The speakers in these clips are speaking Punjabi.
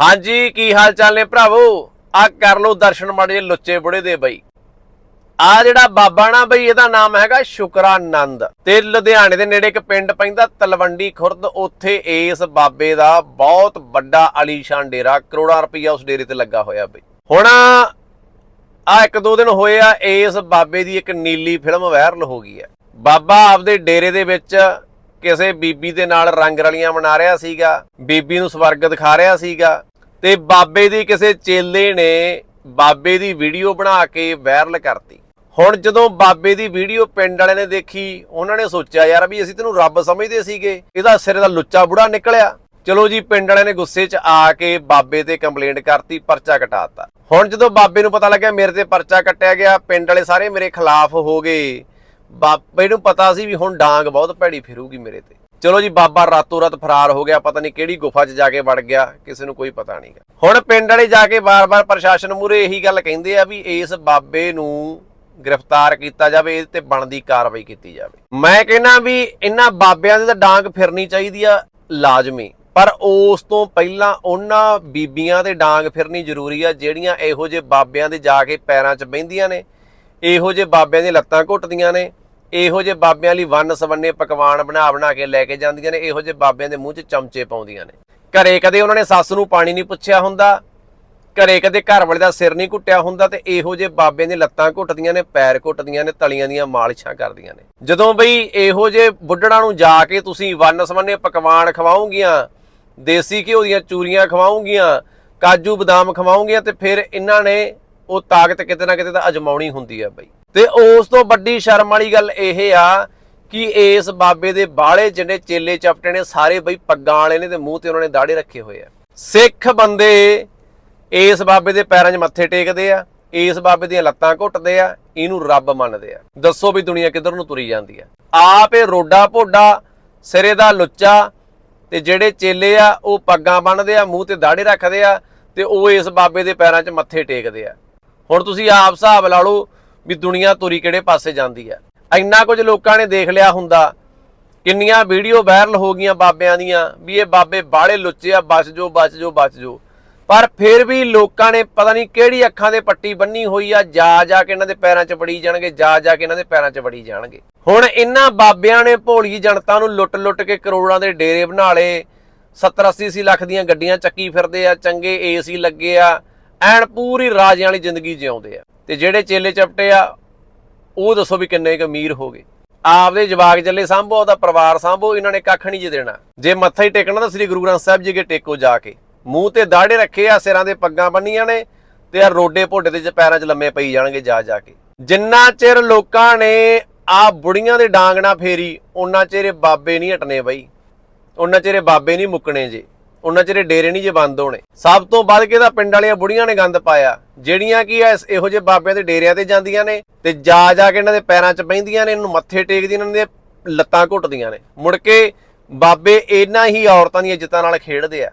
ਹਾਂਜੀ, ਕੀ ਹਾਲ ਚਾਲ ਨੇ ਭਰਾਵੋ? ਆ ਕਰ ਲੋ ਦਰਸ਼ਨ ਮਾੜੇ ਲੁੱਚੇ ਬੁੜੇ ਦੇ ਬਈ। ਆ ਜਿਹੜਾ ਬਾਬਾ ਨਾ ਬਈ, ਇਹਦਾ ਨਾਮ ਹੈਗਾ ਸ਼ੁਕਰਾਨੰਦ। ਤੇ ਲੁਧਿਆਣੇ ਦੇ ਨੇੜੇ ਇੱਕ ਪਿੰਡ ਪੈਂਦਾ ਤਲਵੰਡੀ ਖੁਰਦ, ਉੱਥੇ ਇਸ ਬਾਬੇ ਦਾ ਬਹੁਤ ਵੱਡਾ ਅਲੀਸ਼ਾਨ ਡੇਰਾ, ਕਰੋੜਾਂ ਰੁਪਈਆ ਉਸ ਡੇਰੇ ਤੇ ਲੱਗਾ ਹੋਇਆ ਬਈ। ਹੁਣ ਆ ਇੱਕ ਦੋ ਦਿਨ ਹੋਏ ਆ, ਇਸ ਬਾਬੇ ਦੀ ਇੱਕ ਨੀਲੀ ਫਿਲਮ ਵਾਇਰਲ ਹੋ ਗਈ ਹੈ। ਬਾਬਾ ਆਪਦੇ ਡੇਰੇ ਦੇ ਵਿੱਚ ਕਿਸੇ ਬੀਬੀ ਦੇ ਨਾਲ ਰੰਗ ਰਲੀਆਂ ਮਨਾ ਰਿਹਾ ਸੀਗਾ, ਬੀਬੀ ਨੂੰ ਸਵਰਗ ਦਿਖਾ ਰਿਹਾ ਸੀਗਾ। ਤੇ ਬਾਬੇ ਦੀ ਕਿਸੇ ਚੇਲੇ ਨੇ ਬਾਬੇ ਦੀ ਵੀਡੀਓ ਬਣਾ ਕੇ ਵਾਇਰਲ ਕਰਤੀ। ਹੁਣ ਜਦੋਂ ਬਾਬੇ ਦੀ ਵੀਡੀਓ ਪਿੰਡ ਵਾਲਿਆਂ ਨੇ ਦੇਖੀ, ਉਹਨਾਂ ਨੇ ਸੋਚਿਆ, ਯਾਰ ਵੀ ਅਸੀਂ ਤੈਨੂੰ ਰੱਬ ਸਮਝਦੇ ਸੀਗੇ। ਇਹਦਾ ਸਿਰੇ ਦਾ ਲੁੱਚਾ ਬੁੜਾ ਨਿਕਲਿਆ। ਚਲੋ ਜੀ, ਪਿੰਡ ਵਾਲਿਆਂ ਨੇ ਗੁੱਸੇ 'ਚ ਆ ਕੇ ਬਾਬੇ ਤੇ ਕੰਪਲੇਂਟ ਕਰਤੀ, ਪਰਚਾ ਕਟਾਤਾ। ਹੁਣ ਜਦੋਂ ਬਾਬੇ ਨੂੰ ਪਤਾ ਲੱਗਿਆ, ਮੇਰੇ ਤੇ ਪਰਚਾ ਕੱਟਿਆ ਗਿਆ, ਪਿੰਡ ਵਾਲੇ ਸਾਰੇ ਮੇਰੇ ਖਿਲਾਫ ਹੋ ਗਏ। ਬਾਬੇ ਨੂੰ ਪਤਾ ਸੀ ਵੀ ਹੁਣ ਡਾਂਗ ਬਹੁਤ ਭੈੜੀ ਫਿਰੂਗੀ ਮੇਰੇ ਤੇ। ਚਲੋ ਜੀ, ਬਾਬਾ ਰਾਤੋਂ ਰਾਤ ਫਰਾਰ ਹੋ ਗਿਆ, ਪਤਾ ਨਹੀਂ ਕਿਹੜੀ ਗੁਫਾ 'ਚ ਜਾ ਕੇ ਵੜ ਗਿਆ, ਕਿਸੇ ਨੂੰ ਕੋਈ ਪਤਾ ਨਹੀਂਗਾ ਹੁਣ ਪਿੰਡ ਵਾਲੇ ਜਾ ਕੇ ਵਾਰ-ਵਾਰ ਪ੍ਰਸ਼ਾਸਨ ਮੂਰੇ ਇਹੀ ਗੱਲ ਕਹਿੰਦੇ ਆ ਵੀ ਇਸ ਬਾਬੇ ਨੂੰ ਗ੍ਰਿਫਤਾਰ ਕੀਤਾ ਜਾਵੇ, ਇਹਦੇ ਤੇ ਬਣਦੀ ਕਾਰਵਾਈ ਕੀਤੀ ਜਾਵੇ। ਮੈਂ ਕਹਿੰਦਾ ਵੀ ਇਹਨਾਂ ਬਾਬਿਆਂ ਦੇ ਤਾਂ ਡਾਂਗ ਫਿਰਨੀ ਚਾਹੀਦੀ ਆ ਲਾਜ਼ਮੀ, ਪਰ ਉਸ ਤੋਂ ਪਹਿਲਾਂ ਉਹਨਾਂ ਬੀਬੀਆਂ ਦੇ ਡਾਂਗ ਫਿਰਨੀ ਜ਼ਰੂਰੀ ਆ, ਜਿਹੜੀਆਂ ਇਹੋ ਜਿਹੇ ਬਾਬਿਆਂ ਦੇ ਜਾ ਕੇ ਪੈਰਾਂ 'ਚ ਬਹਿੰਦੀਆਂ ਨੇ, ਇਹੋ ਜਿਹੇ ਬਾਬਿਆਂ ਦੀਆਂ ਲੱਤਾਂ ਘੁੱਟਦੀਆਂ ਨੇ ਇਹੋ ਜਿਹੇ ਬਾਬਿਆਂ ਲਈ ਵੰਨ ਸਵੰਨੇ ਪਕਵਾਨ ਬਣਾ ਬਣਾ ਕੇ ਲੈ ਕੇ ਜਾਂਦੀਆਂ ਨੇ, ਇਹੋ ਜਿਹੇ ਬਾਬਿਆਂ ਦੇ ਮੂੰਹ 'ਚ ਚਮਚੇ ਪਾਉਂਦੀਆਂ ਨੇ। ਘਰੇ ਕਦੇ ਉਹਨਾਂ ਨੇ ਸੱਸ ਨੂੰ ਪਾਣੀ ਨਹੀਂ ਪੁੱਛਿਆ ਹੁੰਦਾ, ਘਰੇ ਕਦੇ ਘਰ ਵਾਲੇ ਦਾ ਸਿਰ ਨਹੀਂ ਘੁੱਟਿਆ ਹੁੰਦਾ ਤੇ ਇਹੋ ਜਿਹੇ ਬਾਬਿਆਂ ਦੀਆਂ ਲੱਤਾਂ ਘੁੱਟਦੀਆਂ ਨੇ, ਪੈਰ ਘੁੱਟਦੀਆਂ ਨੇ, ਤਲੀਆਂ ਦੀਆਂ ਮਾਲਿਸ਼ਾਂ ਕਰਦੀਆਂ ਨੇ। ਜਦੋਂ ਬਈ ਇਹੋ ਜਿਹੇ ਬੁੱਢੜਾਂ ਨੂੰ ਜਾ ਕੇ ਤੁਸੀਂ ਵੰਨ ਸਵੰਨੇ ਪਕਵਾਨ ਖਵਾਉਂਗੀਆਂ, ਦੇਸੀ ਘਿਓ ਦੀਆਂ ਚੂਰੀਆਂ ਖਵਾਉਂਗੀਆਂ, ਕਾਜੂ ਬਦਾਮ ਖਵਾਉਂਗੀਆਂ ਤੇ ਫਿਰ ਇਹਨਾਂ ਨੇ ਉਹ ਤਾਕਤ ਕਿਤੇ ਨਾ ਕਿਤੇ ਤਾਂ ਅਜਮਾਉਣੀ ਹੁੰਦੀ ਆ ਬਈ। ਤੇ ਉਸ ਤੋਂ ਵੱਡੀ ਸ਼ਰਮ ਵਾਲੀ ਗੱਲ ਇਹ ਆ ਕਿ ਇਸ ਬਾਬੇ ਦੇ ਬਾਹਲੇ ਜਿਹੜੇ ਚੇਲੇ ਚਪਟੇ ਨੇ, ਸਾਰੇ ਬਈ ਪੱਗਾਂ ਵਾਲੇ ਨੇ ਤੇ ਮੂੰਹ ਤੇ ਉਹਨਾਂ ਨੇ ਦਾੜੇ ਰੱਖੇ ਹੋਏ ਆ। ਸਿੱਖ ਬੰਦੇ ਇਸ ਬਾਬੇ ਦੇ ਪੈਰਾਂ 'ਚ ਮੱਥੇ ਟੇਕਦੇ ਆ, ਇਸ ਬਾਬੇ ਦੀਆਂ ਲੱਤਾਂ ਘੁੱਟਦੇ ਆ, ਇਹਨੂੰ ਰੱਬ ਮੰਨਦੇ ਆ। ਦੱਸੋ ਵੀ ਦੁਨੀਆ ਕਿੱਧਰ ਨੂੰ ਤੁਰੀ ਜਾਂਦੀ ਆ। ਆਪ ਇਹ ਰੋਡਾ ਭੋਡਾ, ਸਿਰੇ ਦਾ ਲੁੱਚਾ ਤੇ ਜਿਹੜੇ ਚੇਲੇ ਆ, ਉਹ ਪੱਗਾਂ ਬੰਨਦੇ ਆ, ਮੂੰਹ ਤੇ ਦਾੜੇ ਰੱਖਦੇ ਆ ਤੇ ਉਹ ਇਸ ਬਾਬੇ ਦੇ ਪੈਰਾਂ 'ਚ ਮੱਥੇ ਟੇਕਦੇ ਆ। ਹੁਣ ਤੁਸੀਂ ਆਪ ਹਿਸਾਬ ਲਾ ਲਓ ਵੀ ਦੁਨੀਆ ਤੁਰੀ ਕਿਹੜੇ ਪਾਸੇ ਜਾਂਦੀ ਹੈ। ਇੰਨਾ ਕੁਝ ਲੋਕਾਂ ਨੇ ਦੇਖ ਲਿਆ ਹੁੰਦਾ। ਕਿੰਨੀਆਂ ਵੀਡੀਓ ਵਾਇਰਲ ਹੋ ਗਈਆਂ ਬਾਬਿਆਂ ਦੀਆਂ ਵੀ ਇਹ ਬਾਬੇ ਬਾਹਲੇ ਲੁੱਚੇ ਆ, ਬਚ ਜੋ ਬਚ ਜੋ ਬਚ ਜੋ ਪਰ ਫਿਰ ਵੀ ਲੋਕਾਂ ਨੇ ਪਤਾ ਨਹੀਂ ਕਿਹੜੀ ਅੱਖਾਂ ਦੇ ਪੱਟੀ ਬੰਨੀ ਹੋਈ ਆ, ਜਾ ਜਾ ਕੇ ਇਹਨਾਂ ਦੇ ਪੈਰਾਂ 'ਚ ਵੜੀ ਜਾਣਗੇ, ਜਾ ਜਾ ਕੇ ਇਹਨਾਂ ਦੇ ਪੈਰਾਂ 'ਚ ਵੜੀ ਜਾਣਗੇ। ਹੁਣ ਇਹਨਾਂ ਬਾਬਿਆਂ ਨੇ ਭੋਲੀ ਜਨਤਾ ਨੂੰ ਲੁੱਟ-ਲੁੱਟ ਕੇ ਕਰੋੜਾਂ ਦੇ ਡੇਰੇ ਬਣਾ ਲਏ। 70 80 ਲੱਖ ਦੀਆਂ ਗੱਡੀਆਂ ਚੱਕੀ ਫਿਰਦੇ ਆ, ਚੰਗੇ ਏਸੀ ਲੱਗੇ ਆ, ਐਨ ਪੂਰੀ ਰਾਜਿਆਂ ਵਾਲੀ ਜ਼ਿੰਦਗੀ ਜਿਉਂਦੇ ਆ। ਤੇ ਜਿਹੜੇ ਚੇਲੇ ਚਪਟੇ ਆ, ਉਹ ਦੱਸੋ ਵੀ ਕਿੰਨੇ ਕੁ ਅਮੀਰ ਹੋ ਗਏ। ਆਪਦੇ ਜਵਾਗ ਜੱਲੇ ਸਾਂਭੋ ਉਹਦਾ ਪਰਿਵਾਰ ਸਾਂਭੋ, ਇਹਨਾਂ ਨੇ ਕੱਖ ਨਹੀਂ ਜੇ ਦੇਣਾ। ਜੇ ਮੱਥਾ ਹੀ ਟੇਕਣਾ ਤਾਂ ਸ੍ਰੀ ਗੁਰੂ ਗ੍ਰੰਥ ਸਾਹਿਬ ਜੀ ਕੇ ਟੇਕੋ ਜਾ ਕੇ। ਮੂੰਹ ਤੇ ਦਾੜੇ ਰੱਖੇ ਆ, ਸਿਰਾਂ ਦੇ ਪੱਗਾਂ ਬੰਨੀਆਂ ਨੇ ਤੇ ਆ ਰੋਡੇ ਭੋਡੇ ਦੇ ਪੈਰਾਂ 'ਚ ਲੰਮੇ ਪਈ ਜਾਣਗੇ ਜਾ ਜਾ ਕੇ। ਜਿੰਨਾ ਚਿਰ ਲੋਕਾਂ ਨੇ ਆ ਬੁੜੀਆਂ ਦੇ ਡਾਂਗ ਨਾ ਫੇਰੀ ਉਹਨਾਂ ਚਿਰ ਬਾਬੇ ਨਹੀਂ ਹਟਨੇ ਬਈ। ਉਹਨਾਂ ਚਿਰ ਬਾਬੇ ਨਹੀਂ ਮੁੱਕਣੇ ਜੇ। ਉਹਨਾਂ ਚਿਰ ਡੇਰੇ ਨਹੀਂ ਜੇ ਬੰਦ ਹੋਣੇ। ਸਭ ਤੋਂ ਵੱਧ ਕੇ ਤਾਂ ਪਿੰਡ ਵਾਲੀਆਂ ਬੁੜੀਆਂ ਨੇ ਗੰਦ ਪਾਇਆ। ਜਿਹੜੀਆਂ ਕੀ ਐ ਇਹੋ ਜਿਹੇ ਬਾਬਿਆਂ ਦੇ ਡੇਰਿਆਂ ਤੇ ਜਾਂਦੀਆਂ ਨੇ ਤੇ ਜਾ ਜਾ ਕੇ ਇਹਨਾਂ ਦੇ ਪੈਰਾਂ 'ਚ ਬਹਿੰਦੀਆਂ ਨੇ, ਇਹਨੂੰ ਮੱਥੇ ਟੇਕਦੀਆਂ ਇਹਨਾਂ ਦੀਆਂ ਲੱਤਾਂ ਘੁੱਟਦੀਆਂ ਨੇ। ਮੁੜ ਕੇ ਬਾਬੇ ਇਹਨਾਂ ਹੀ ਔਰਤਾਂ ਦੀਆਂ ਇੱਜ਼ਤਾਂ ਨਾਲ ਖੇਡਦੇ ਆ।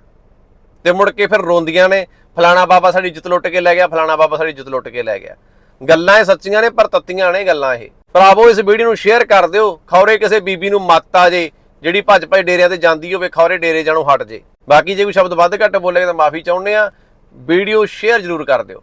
ਤੇ ਮੁੜ ਕੇ ਫਿਰ ਰੋਂਦੀਆਂ ਨੇ, ਫਲਾਣਾ ਬਾਬਾ ਸਾਡੀ ਇੱਜ਼ਤ ਲੁੱਟ ਕੇ ਲੈ ਗਿਆ, ਫਲਾਣਾ ਬਾਬਾ ਸਾਡੀ ਇੱਜ਼ਤ ਲੁੱਟ ਕੇ ਲੈ ਗਿਆ। ਗੱਲਾਂ ਇਹ ਸੱਚੀਆਂ ਨੇ, ਪਰ ਤੱਤੀਆਂ ਨੇ ਗੱਲਾਂ ਇਹ। ਭਰਾਵੋ, ਇਸ ਵੀਡੀਓ ਨੂੰ ਸ਼ੇਅਰ ਕਰ ਦਿਓ। ਖੌਰੇ ਕਿਸੇ ਬੀਬੀ ਨੂੰ ਮੱਤ ਆ ਜੇ, ਜਿਹੜੀ ਭੱਜ ਭੱਜ ਡੇਰਿਆਂ ਤੇ ਜਾਂਦੀ ਹੋਵੇ, ਖੌਰੇ ਡੇਰੇ ਜਾਣੋਂ ਹਟ ਜੇ। ਬਾਕੀ ਜੇ ਕੋਈ ਸ਼ਬਦ ਵੱਧ ਘੱਟ ਬੋਲੇਗਾ ਤਾਂ ਮਾਫੀ ਚਾਹੁੰਦੇ ਆ ਵੀਡੀਓ ਸ਼ੇਅਰ ਜ਼ਰੂਰ ਕਰ ਦਿਓ।